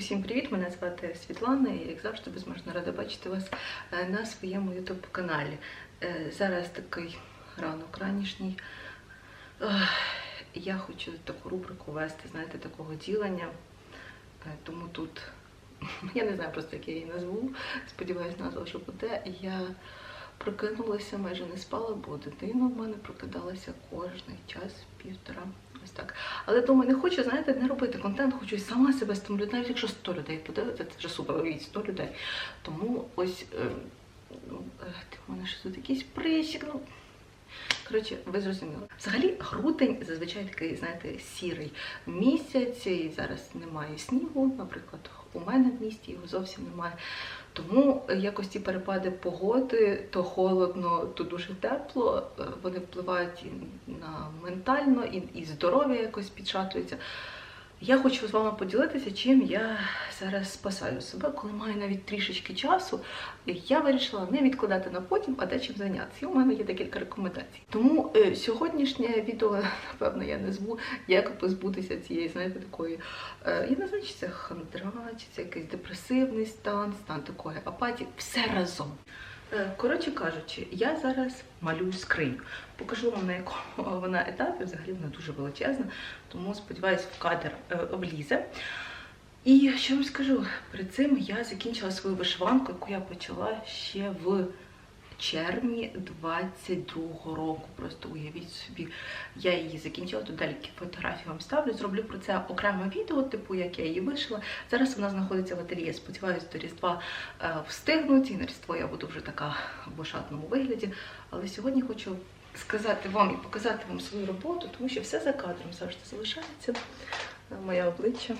Усім привіт! Мене звати Світлана і як завжди безможно рада бачити вас е, на своєму youtube каналі. Зараз такий ранок ранішній. Я хочу таку рубрику вести, знаєте, такого ділення. Е, Тому тут я не знаю просто, як я її назву. Сподіваюсь, назва вже буде. Я прокинулася, майже не спала, бо дитина в мене прокидалася кожний час, півтора. Ось так. Але думаю, не хочу, знаєте, не робити контент, хочу і сама себе стимулювати, навіть якщо 100 людей подивиться, це вже супер, уявіть, 100 людей. Тому ось е, е, ти в мене ще тут якийсь прищик, ну. Коротше, ви зрозуміли. Взагалі, грудень зазвичай такий, знаєте, сірий місяць, і зараз немає снігу, наприклад, у мене в місті його зовсім немає. Тому якось ці перепади погоди, то холодно, то дуже тепло, е, вони впливають і на ментально, і, і здоров'я якось підшатується. Я хочу з вами поділитися, чим я зараз спасаю себе, коли маю навіть трішечки часу. Я вирішила не відкладати на потім, а дечим зайнятися. І у мене є декілька рекомендацій. Тому е, сьогоднішнє відео, напевно, я назву, як позбутися цієї, знаєте, такої, е, я не знаю, чи це хандра, чи це якийсь депресивний стан, стан такої апатії, все разом. Е, Коротше кажучи, я зараз малюю скриню. Покажу вам на якому вона етапі. Взагалі вона дуже величезна, тому сподіваюся, в кадр облізе. влізе. І що вам скажу? Перед цим я закінчила свою вишиванку, яку я почала ще в червні 22-го року. Просто уявіть собі, я її закінчила. Тут далі фотографії вам ставлю. Зроблю про це окреме відео, типу як я її вишила. Зараз вона знаходиться в ательє. Сподіваюсь, до Різдва е, встигнуть. І на Різдво я буду вже така в ошатному вигляді. Але сьогодні хочу сказати вам і показати вам свою роботу, тому що все за кадром завжди залишається. Е, Моє обличчя.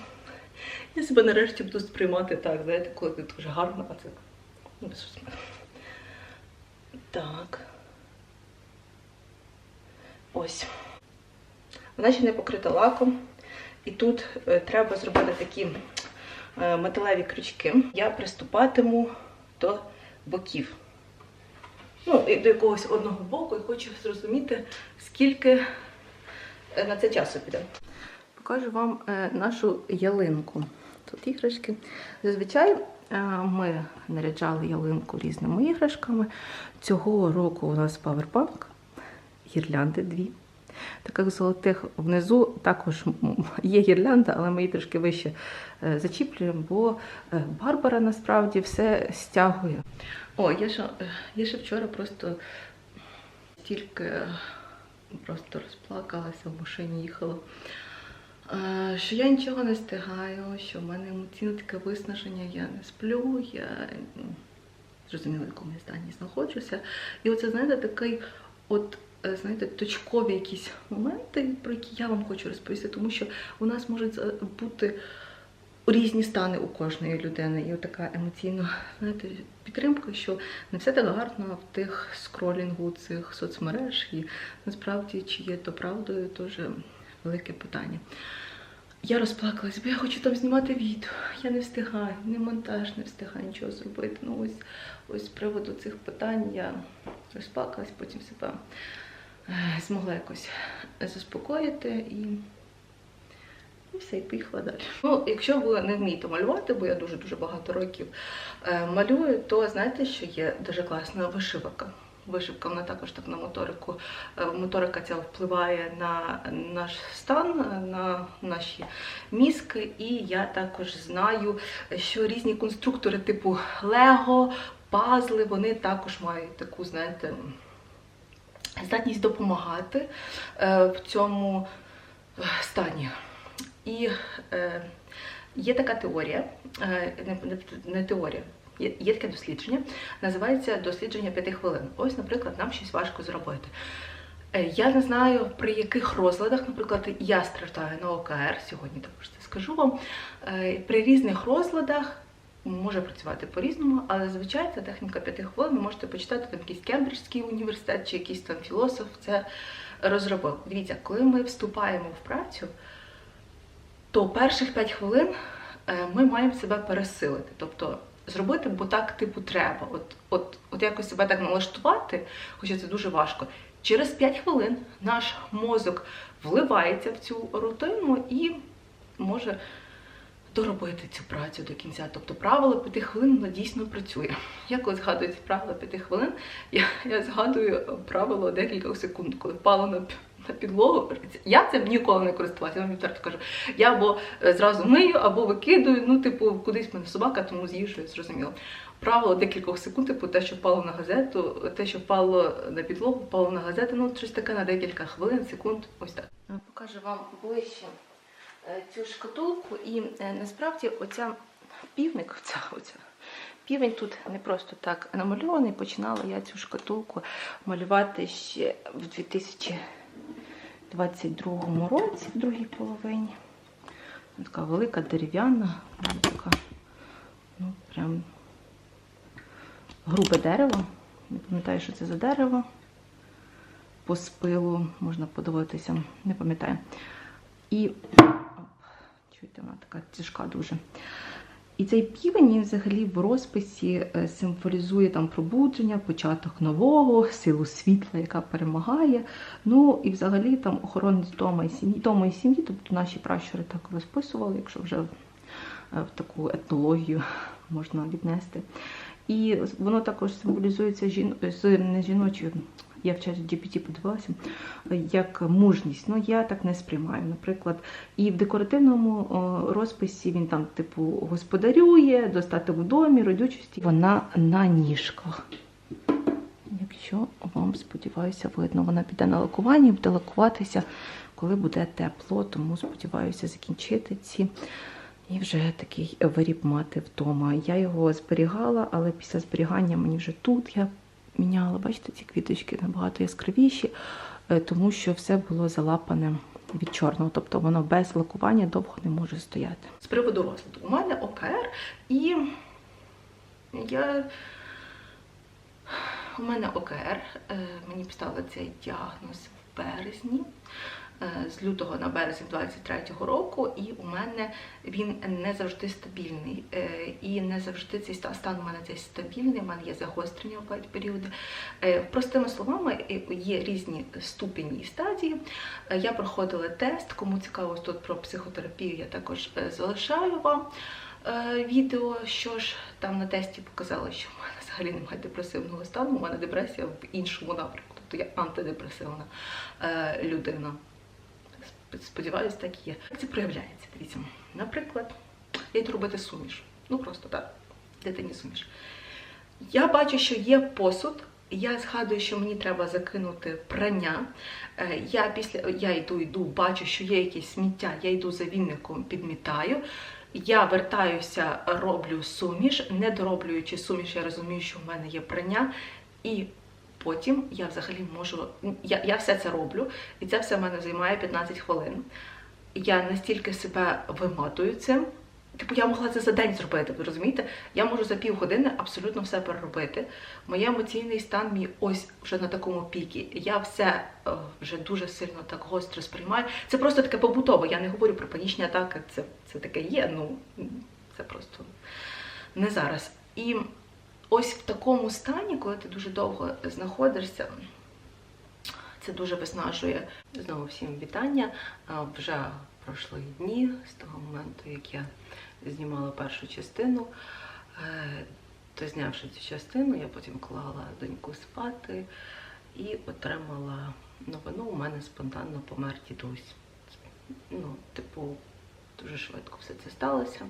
Я себе нарешті буду сприймати так, знаєте, коли ти дуже гарно, а це ну, без. Так. Ось. Вона ще не покрита лаком. І тут е, треба зробити такі е, металеві крючки. Я приступатиму до боків. Ну, і до якогось одного боку, і хочу зрозуміти, скільки е, на це часу піде. Покажу вам нашу ялинку. Тут іграшки. Зазвичай ми наряджали ялинку різними іграшками. Цього року у нас павербанк, гірлянди дві. Таких золотих внизу також є гірлянда, але ми її трошки вище е, зачіплюємо, бо е, Барбара насправді все стягує. О, я ще, е, я ще вчора просто тільки е, просто розплакалася в машині їхала. Що я нічого не встигаю, що в мене емоційне таке виснаження, я не сплю, я ну, зрозуміло, в якому я стані знаходжуся. І оце, знаєте, такий от. е, Знаєте, точкові якісь моменти, про які я вам хочу розповісти, тому що у нас можуть е, бути різні стани у кожної людини. І така емоційна знаєте, підтримка, що не все так гарно в тих скролінгу цих соцмереж. І насправді, чи є то правдою, теж велике питання. Я розплакалась, бо я хочу там знімати відео. Я не встигаю, ні монтаж, не встигаю нічого зробити. Ну ось, ось з приводу цих питань я розплакалась, потім себе е, змогла якось заспокоїти і, і все, і поїхала далі. Ну, якщо ви не вмієте малювати, бо я дуже-дуже багато років е, малюю, то знаєте, що є дуже класна вишивка. Вишивка, вона також так на моторику. е, Моторика ця впливає на наш стан, на наші мізки. І я також знаю, що різні конструктори типу Лего, пазли, вони також мають таку, знаєте, здатність допомагати е, в цьому е, стані. І е, є така теорія, е, не, не, не теорія. Є, таке дослідження, називається дослідження п'яти хвилин. Ось, наприклад, нам щось важко зробити. Е, Я не знаю, при яких розладах, наприклад, я страждаю на ОКР, сьогодні також це скажу вам. Е, При різних розладах може працювати по-різному, але зазвичай ця техніка п'яти хвилин. Ви можете почитати там якийсь Кембриджський університет чи якийсь там філософ це розробив. Дивіться, коли ми вступаємо в працю, то перших 5 хвилин е, ми маємо себе пересилити. Тобто зробити, бо так типу треба. От, от, от якось себе так налаштувати, хоча це дуже важко. Через 5 хвилин наш мозок вливається в цю рутину і може доробити цю працю до кінця. Тобто правило п'яти хвилин воно дійсно працює. Я коли згадую ці правила п'яти хвилин, я, я згадую правило декілька секунд, коли впало на, на підлогу. Я цим ніколи не користувалася, я вам відверто кажу. Я або е, зразу мию, або викидую, ну, типу, кудись мене собака, тому з'їв зрозуміло. Правило декількох секунд, типу те, що впало на газету, те, що впало на підлогу, впало на газету, ну щось таке на декілька хвилин, секунд, ось так. Покажу вам ближче е, цю шкатулку, і е, насправді оця півник, оця, оця півень тут не просто так намальований. Починала я цю шкатулку малювати ще в 2022 році, в другій половині. Така велика дерев'яна, така, ну, прям грубе дерево. Не пам'ятаю, що це за дерево. По спилу можна подивитися, не пам'ятаю. І чуєте, вона така тяжка дуже. І цей півень він взагалі в розписі е, символізує там пробудження, початок нового, силу світла, яка перемагає. Ну і взагалі там охоронець дома і сім'ї, дому і сім'ї, тобто наші пращури так розписували, якщо вже е, в таку етнологію можна віднести. І воно також символізується жін... з не жіночою. Я в чаті GPT подивилася, як мужність. Ну, я так не сприймаю. Наприклад, і в декоративному розписі він там, типу, господарює, достати в домі, родючості. Вона на ніжках. Якщо вам, сподіваюся, видно, вона піде на лакування і буде лакуватися, коли буде тепло, тому сподіваюся закінчити ці. І вже такий виріб мати вдома. Я його зберігала, але після зберігання мені вже тут я міняла, бачите, ці квіточки набагато яскравіші, е, тому що все було залапане від чорного, тобто воно без лакування довго не може стояти. З приводу розгляду, у мене ОКР, і я у мене ОКР, е, мені поставили цей діагноз в березні, з лютого на березень 23-го року, і у мене він не завжди стабільний. Е, І не завжди цей стан у мене цей стабільний, у мене є загострення в певні періоди. Е, Простими словами, е, є різні ступені і стадії. Е, Я проходила тест, кому цікаво тут про психотерапію, я також е, залишаю вам е, відео, що ж там на тесті показало, що в мене взагалі немає депресивного стану, у мене депресія в іншому напрямку, тобто я антидепресивна е, людина. Сп- Сподіваюсь, так і є. Як це проявляється? Дивіться, наприклад, я йду робити суміш. Ну просто так, дитині суміш. Я бачу, що є посуд. Я згадую, що мені треба закинути прання. Е, Я після я йду, йду, бачу, що є якесь сміття, я йду за вінником, підмітаю. Я вертаюся, роблю суміш, не дороблюючи суміш, я розумію, що в мене є прання. І потім я взагалі можу. Я, я все це роблю, і це все в мене займає 15 хвилин. Я настільки себе виматую цим. Типу, я могла це за день зробити, ви розумієте? Я можу за півгодини абсолютно все переробити. Моє емоційний стан мій ось вже на такому пікі. Я все е, вже дуже сильно так гостро сприймаю. Це просто таке побутове. Я не говорю про панічні атаки. Це, це таке є. Ну це просто не зараз. І ось в такому стані, коли ти дуже довго знаходишся, це дуже виснажує. Знову всім вітання. Вже пройшли дні з того моменту, як я знімала першу частину. Е, То знявши цю частину, я потім клала доньку спати і отримала новину. У мене спонтанно помер дідусь. Ну, типу, дуже швидко все це сталося.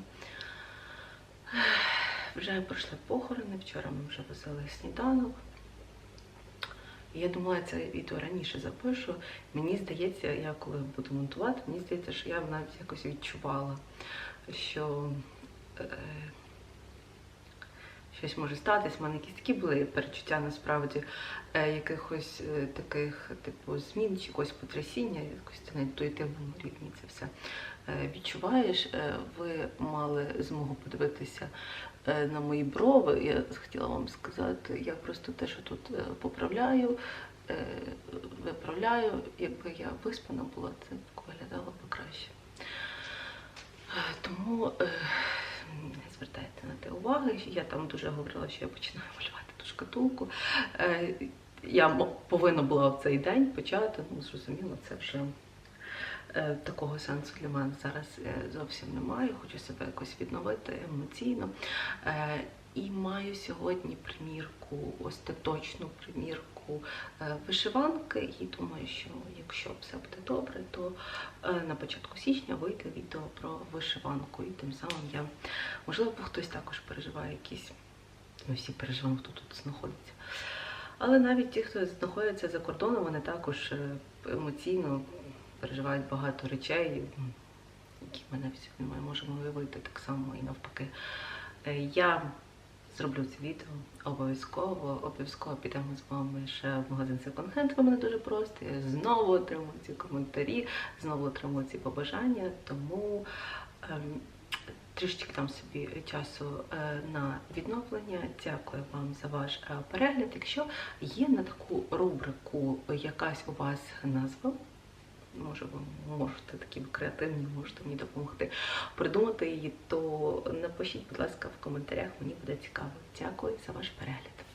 Вже пройшли похорони, вчора ми вже возили сніданок. Я думала, я це відео раніше запишу. Мені здається, я коли буду монтувати, мені здається, що я навіть якось відчувала, що е, щось може статись. У мене якісь такі були перечуття насправді е, якихось е, таких, типу, змін чи якогось потрясіння, якось це на інтуїтивному рівні це все е, відчуваєш. Е, ви мали змогу подивитися на мої брови. Я хотіла вам сказати, я просто те, що тут е, поправляю, е, виправляю. Якби я виспана була, це виглядало б краще. Е, Тому е, звертайте на те уваги. Я там дуже говорила, що я починаю малювати ту шкатулку. Е, Я повинна була в цей день почати, ну зрозуміло, це вже е, такого сенсу для мене зараз е, зовсім немає. Хочу себе якось відновити емоційно. Е, і маю сьогодні примірку, остаточну примірку е, вишиванки. І думаю, що якщо все буде добре, то е, на початку січня вийде відео про вишиванку. І тим самим я, можливо, хтось також переживає якісь. Ми всі переживаємо, хто тут знаходиться. Але навіть ті, хто знаходиться за кордоном, вони також е, емоційно переживають багато речей, які ми навіть не можемо уявити так само і навпаки. Е, Я зроблю це відео обов'язково. Обов'язково підемо з вами ще в магазин Second Hand. Ви мене дуже просто. Я знову отримую ці коментарі, знову отримую ці побажання. Тому ем, трішечки дам собі часу е, на відновлення. Дякую вам за ваш е, перегляд. Якщо є на таку рубрику якась у вас назва. Може, ви можете такі креативні, можете мені допомогти придумати її, то напишіть, будь ласка, в коментарях, мені буде цікаво. Дякую за ваш перегляд.